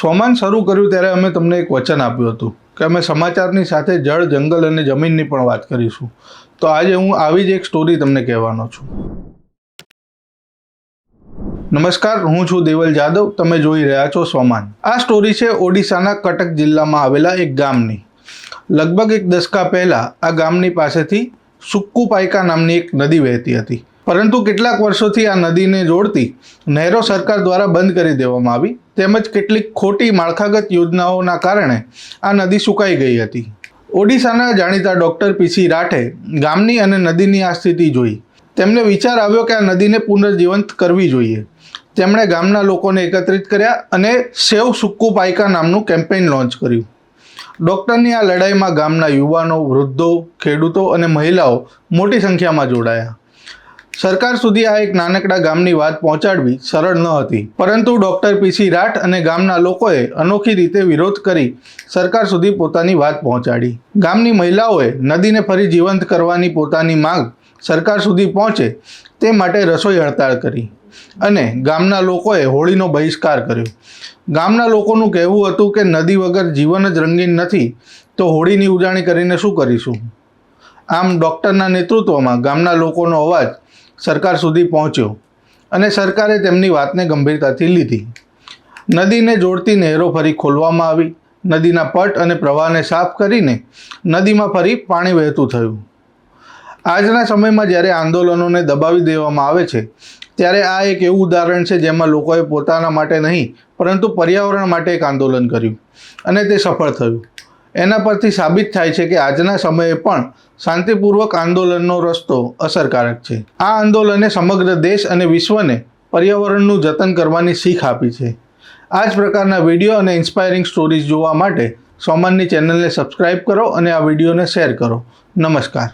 સોમાન શરૂ કર્યું ત્યારે અમે તમને એક વચન આપ્યું હતું કે અમે સમાચારની સાથે જળ, જંગલ અને જમીનની પણ વાત કરીશું. તો આજે હું આવી જ એક સ્ટોરી તમને કહેવાનો છું. નમસ્કાર, હું છું દેવલ જાદવ. તમે જોઈ રહ્યા છો સોમાન આ સ્ટોરી છે ઓડિશાના કટક જિલ્લામાં આવેલા એક ગામની. લગભગ એક દશકા પહેલાં આ ગામની પાસેથી સુક્કુ પાયકા નામની એક નદી વહેતી હતી. પરંતુ કેટલાક વર્ષોથી આ નદીને જોડતી નહેરો સરકાર દ્વારા બંધ કરી દેવામાં આવી, તેમજ કેટલીક ખોટી માળખાગત યોજનાઓના કારણે આ નદી સુકાઈ ગઈ હતી. ઓડિશાના જાણીતા ડૉક્ટર પીસી રાઠે ગામની અને નદીની આ સ્થિતિ જોઈ. તેમને વિચાર આવ્યો કે આ નદીને પુનર્જીવંત કરવી જોઈએ. તેમણે ગામના લોકોને એકત્રિત કર્યા અને સેવ સુક્કુ પાયકા નામનું કેમ્પેઇન લોન્ચ કર્યું. ડૉક્ટરની આ લડાઈમાં ગામના યુવાનો, વૃદ્ધો, ખેડૂતો અને મહિલાઓ મોટી સંખ્યામાં જોડાયા. સરકાર સુધી આ એક નાનકડા ગામની વાત પહોંચાડવી સરળ ન હતી. પરંતુ ડૉક્ટર પીસી રાઠ અને ગામના લોકોએ અનોખી રીતે વિરોધ કરી સરકાર સુધી પોતાની વાત પહોંચાડી. ગામની મહિલાઓએ નદીને ફરી જીવંત કરવાની પોતાની માંગ સરકાર સુધી પહોંચે તે માટે રસોઈ હડતાળ કરી અને ગામના લોકોએ હોળીનો બહિષ્કાર કર્યો. ગામના લોકોનું કહેવું હતું કે નદી વગર જીવન જ રંગીન નથી, તો હોળીની ઉજાણી કરીને શું કરીશું? આમ ડૉક્ટરના નેતૃત્વમાં ગામના લોકોનો અવાજ સરકાર સુધી પહોંચ્યો અને સરકારે તેમની વાતને ગંભીરતાથી લીધી. નદીને જોડતી નહેરો ફરી ખોલવામાં આવી. નદીના પટ અને પ્રવાહને સાફ કરીને નદીમાં ફરી પાણી વહેતું થયું. આજના સમયમાં જ્યારે આંદોલનોને દબાવી દેવામાં આવે છે, ત્યારે આ એક એવું ઉદાહરણ છે જેમાં લોકોએ પોતાના માટે નહીં, પરંતુ પર્યાવરણ માટે એક આંદોલન કર્યું અને તે સફળ થયું. એના પરથી સાબિત થાય છે કે આજના સમયે પણ શાંતિપૂર્વક આંદોલનનો રસ્તો અસરકારક છે. આ આંદોલને સમગ્ર દેશ અને વિશ્વને પર્યાવરણનું જતન કરવાની શીખ આપી છે. આ જ પ્રકારના વીડિયો અને ઇન્સ્પાયરિંગ સ્ટોરીઝ જોવા માટે સોમાનની ચેનલને સબસ્ક્રાઇબ કરો અને આ વિડીયોને શેર કરો. નમસ્કાર.